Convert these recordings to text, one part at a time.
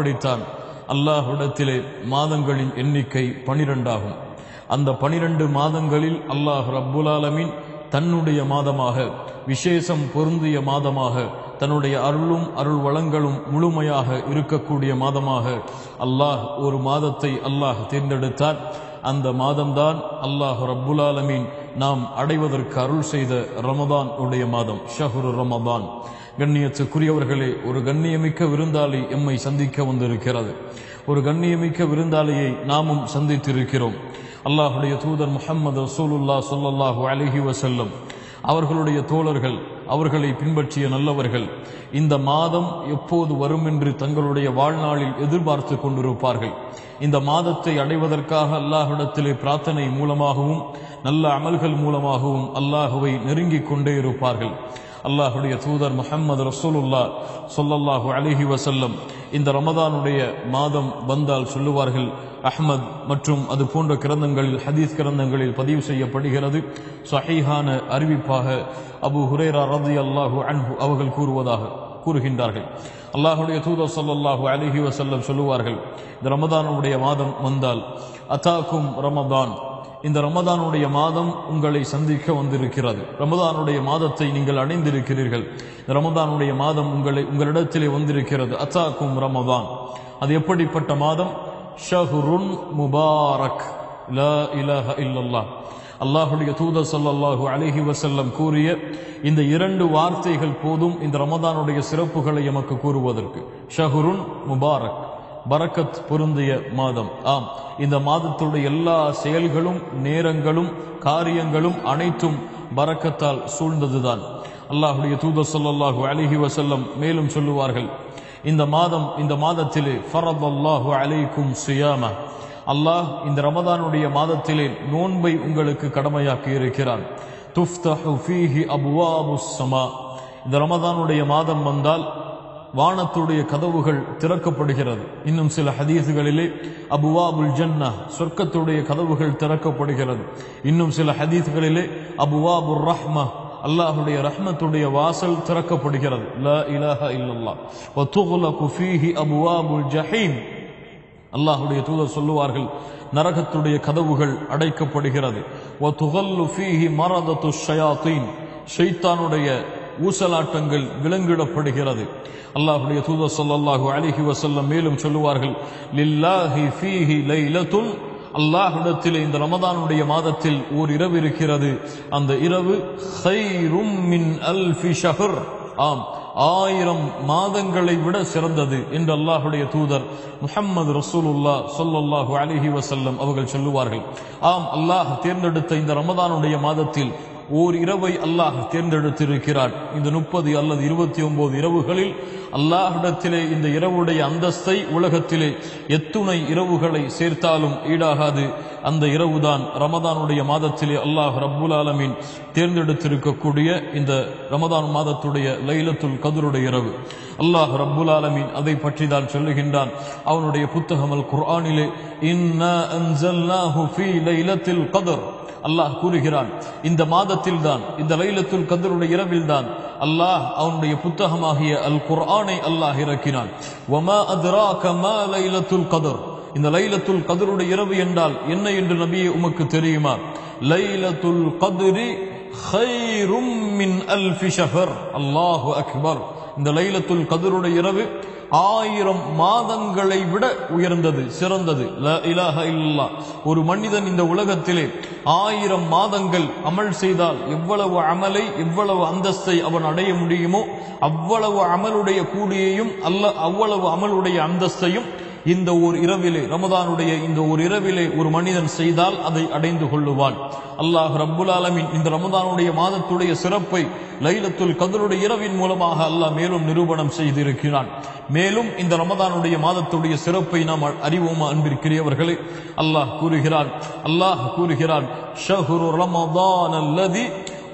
படித்தான் அல்லாஹுடத்திலே மாதங்களின் எண்ணிக்கை பனிரெண்டாகும். அந்த பனிரெண்டு மாதங்களில் அல்லாஹ் ரப்புலாலமின் தன்னுடைய மாதமாக விசேஷம் பொருந்திய மாதமாக தன்னுடைய அருளும் அருள் வளங்களும் முழுமையாக இருக்கக்கூடிய மாதமாக அல்லாஹ் ஒரு மாதத்தை அல்லாஹ் தேர்ந்தெடுத்தார் அந்த மாதம்தான் அல்லாஹ் ரப்புலாலமின் நாம் அடைவதற்கு அருள் செய்த ரமதான் உடைய மாதம் ஷஹுர் ரமதான். கண்ணியத்துக்குரியவர்களே ஒரு கண்ணியமிக்க விருந்தாளி எம்மை சந்திக்க வந்திருக்கிறது. ஒரு கண்ணியமிக்க விருந்தாளியை நாமும் சந்தித்திருக்கிறோம். அல்லாஹுடைய தூதர் முஹம்மது ரசூலுல்லா சொல்லல்லாஹு அலஹி வசல்லம் அவர்களுடைய தோழர்கள் அவர்களை பின்பற்றிய நல்லவர்கள் இந்த மாதம் எப்போது வரும் என்று தங்களுடைய வாழ்நாளில் எதிர்பார்த்து கொண்டிருப்பார்கள். இந்த மாதத்தை அடைவதற்காக அல்லாஹிடத்திலே பிரார்த்தனை மூலமாகவும் நல்ல அமல்கள் மூலமாகவும் அல்லாஹுவை நெருங்கிக் கொண்டே இருப்பார்கள். அல்லாஹுடைய தூதர் முஹம்மது ரசூலுல்லா சொல்லல்லாஹு அலிஹி வசல்லம் இந்த ரமதானுடைய மாதம் வந்தால் சொல்லுவார்கள் அஹ்மத் மற்றும் அது போன்ற கிரந்தங்களில் ஹதீஸ் கிரந்தங்களில் பதிவு செய்யப்படுகிறது. சஹீஹான அறிவிப்பாக அபு ஹுரேரா ரதி அல்லாஹு அன்ஹு அவர்கள் கூறுவதாக கூறுகின்றார்கள். அல்லாஹுடைய தூதர் சொல்லல்லாஹு அலிஹி வசல்லம் சொல்லுவார்கள் இந்த ரமதானுடைய மாதம் வந்தால் அத்தாக்கும் ரமதான். இந்த ரமதானுடைய மாதம் உங்களை சந்திக்க வந்திருக்கிறது. ரமதானுடைய மாதத்தை நீங்கள் அடைந்திருக்கிறீர்கள். இந்த ரமதானுடைய மாதம் உங்களை உங்களிடத்திலே வந்திருக்கிறது. அத்தாக்கும் ரமதான். அது எப்படிப்பட்ட மாதம்? ஷஹ்ருன் முபாரக். லா இலஹ இல்லல்லா அல்லாஹுடைய தூதர் சொல்லல்லாஹு அலஹி வசல்லம் கூறிய இந்த இரண்டு வார்த்தைகள் போதும் இந்த ரமதானுடைய சிறப்புகளை எமக்கு கூறுவதற்கு. ஷஹுருன் முபாரக். பரக்கத் பொருந்திய மாதம். ஆம். இந்த மாதத்துடைய எல்லா செயல்களும் நேரங்களும் காரியங்களும் அனைத்தும் பரக்கத்தால் சூழ்ந்ததுதான். அல்லாஹுடைய தூதர் சொல்லல்லாஹு அலிஹி வசல்லம் மேலும் சொல்லுவார்கள் இந்த மாதம் இந்த மாதத்திலே ஃபரத் அல்லாஹு அலைக்கும் சுயாம. அல்லாஹ் இந்த ரமதானுடைய மாதத்திலே நோன்பை உங்களுக்கு கடமையாக்கி இருக்கிறான். துஃப்தஹு ஃபீஹி அபுவாபு சமா. இந்த ரமதானுடைய மாதம் வந்தால் வானத்துடைய கதவுகள் திறக்கப்படுகிறது. இன்னும் சில ஹதீஸுகளிலே அபுவாபுல் ஜன்னா சொர்க்கத்துடைய கதவுகள் திறக்கப்படுகிறது. இன்னும் சில ஹதீஸுகளிலே அபுவாபுர் ரஹ்மா அல்லாஹுடைய ரஹ்மத்துடைய வாசல் திறக்கப்படுகிறது. ல இலஹ இல்லல்லா வ துக்லகு ஃபீஹி அபுவாபுல் ஜஹீம். அல்லாஹுடைய தூதர் சொல்லுவார்கள் நரகத்துடைய கதவுகள் அடைக்கப்படுகிறது. வ ஃபீஹி மரதத்து ஷயாத்தீன். ஷைத்தானுடைய ஊசலாட்டங்கள் விலங்கிடப்படுகிறது. அல்லாஹுடைய தூதர் ஸல்லல்லாஹு அலிஹி வசல்லம் மேலும் சொல்லுவார்கள் லில்லாஹி ஃபீஹி லைலத்துன். அல்லாஹ்விடத்தில் இந்த ரமதானுடைய மாதத்தில் ஓர் இரவு இருக்கிறது. அந்த இரவு ஹைரும் மின் அல்ஃபி ஷஹர். ஆம் ஆயிரம் மாதங்களை விட சிறந்தது என்று அல்லாஹுடைய தூதர் முஹம்மது ரசூலுல்லா சொல்லல்லாஹு அலிஹி வசல்லம் அவர்கள் சொல்லுவார்கள். ஆம் அல்லாஹ் தேர்ந்தெடுத்த இந்த ரமதானுடைய மாதத்தில் ஓர் இரவை அல்லாஹ் தேர்ந்தெடுத்திருக்கிறார். இந்த முப்பது அல்லது இருபத்தி ஒன்பது இரவுகளில் அல்லாஹிடத்திலே இந்த இரவுடைய அந்தஸ்தை உலகத்திலே எத்துணை இரவுகளை சேர்த்தாலும் ஈடாகாது. அந்த இரவுதான் ரமதானுடைய மாதத்திலே அல்லாஹ் ரப்புல் ஆலமீன் தேர்ந்தெடுத்திருக்கக்கூடிய இந்த ரமதான் மாதத்துடைய லைலத்துல் கதருடைய இரவு. அல்லாஹ் ரப்புல் ஆலமீன் அதை பற்றி தான் சொல்லுகின்றான். அவனுடைய புத்தகம் அல் குர்ஆனிலே இன்னா லைலத்தில் கதர். அல்லாஹ் கூறுகிறான் இந்த மாதத்தில் தான் இந்த லைலத்துல் கதருடைய இரவில் தான் அல்லாஹ் அவனுடைய புத்தகமாகிய அல் குர்ஆனை அல்லாஹ் இறக்கினான் வமா அத்ராக மா லைலத்துல் கதர் இந்த லைலத்துல் கதருடைய இரவு என்றால் என்ன என்று நபியே உமக்கு தெரியுமா லைலத்துல் கத்ரி ஹைரும் மின் அல்ஃபி ஷஹர் அல்லாஹு அக்பர் இந்த லைலத்துல் கதருடைய இரவு ஆயிரம் மாதங்களை விட உயர்ந்தது சிறந்தது. ல இல்லா ஒரு மனிதன் இந்த உலகத்திலே ஆயிரம் மாதங்கள் அமல் செய்தால் எவ்வளவு அமலை எவ்வளவு அந்தஸ்தை அவன் அடைய முடியுமோ அவ்வளவு அமலுடைய கூடியையும் அல்ல அவ்வளவு அமலுடைய அந்தஸ்தையும் இந்த ஒரு இரவிலே ரமதானுடைய இந்த ஒரு இரவிலே ஒரு மனிதன் செய்தால் அதை அடைந்து கொள்ளுவான். அல்லாஹ் ரப்புல் ஆலமின் இந்த ரமதானுடைய மாதத்துடைய சிறப்பை லைலத்துல் கதருடைய இரவின் மூலமாக அல்லாஹ் மேலும் நிரூபணம் செய்திருக்கிறான். மேலும் இந்த ரமதானுடைய மாதத்துடைய சிறப்பை நாம் அறிவோமா அன்பிற்கிறியவர்களே அல்லாஹ் கூறுகிறான் அல்லாஹ் கூறுகிறான் ஷஹ்ரு ரமதான் அல்லதி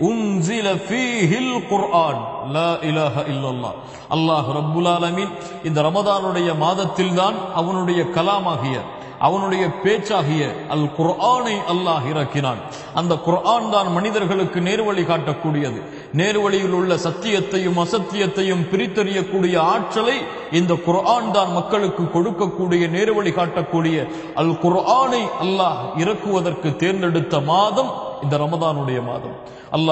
உன்சில ஃபீஹில் குர்ஆன். லா இலாஹ இல்லல்லா அல்லாஹ் ரப்புல் ஆலமீன் இந்த ரமதானுடைய மாதத்தில் தான் அவனுடைய கலாமாகிய அவனுடைய பேச்சாகிய அல் குர்ஆனை அல்லாஹ் இறக்கினான். அந்த குர்ஆன் தான் மனிதர்களுக்கு நேர்வழி காட்டக்கூடியது. நேர்வழியில் உள்ள சத்தியத்தையும் அசத்தியத்தையும் பிரித்தறியக்கூடிய ஆற்றலை இந்த குர்ஆன் தான் மக்களுக்கு கொடுக்கக்கூடிய நேர்வழி காட்டக்கூடிய அல் குர்ஆனை அல்லாஹ் இறக்குவதற்கு தேர்ந்தெடுத்த மாதம் இந்த ரமதானுடைய மாதம். அல்லாஹ்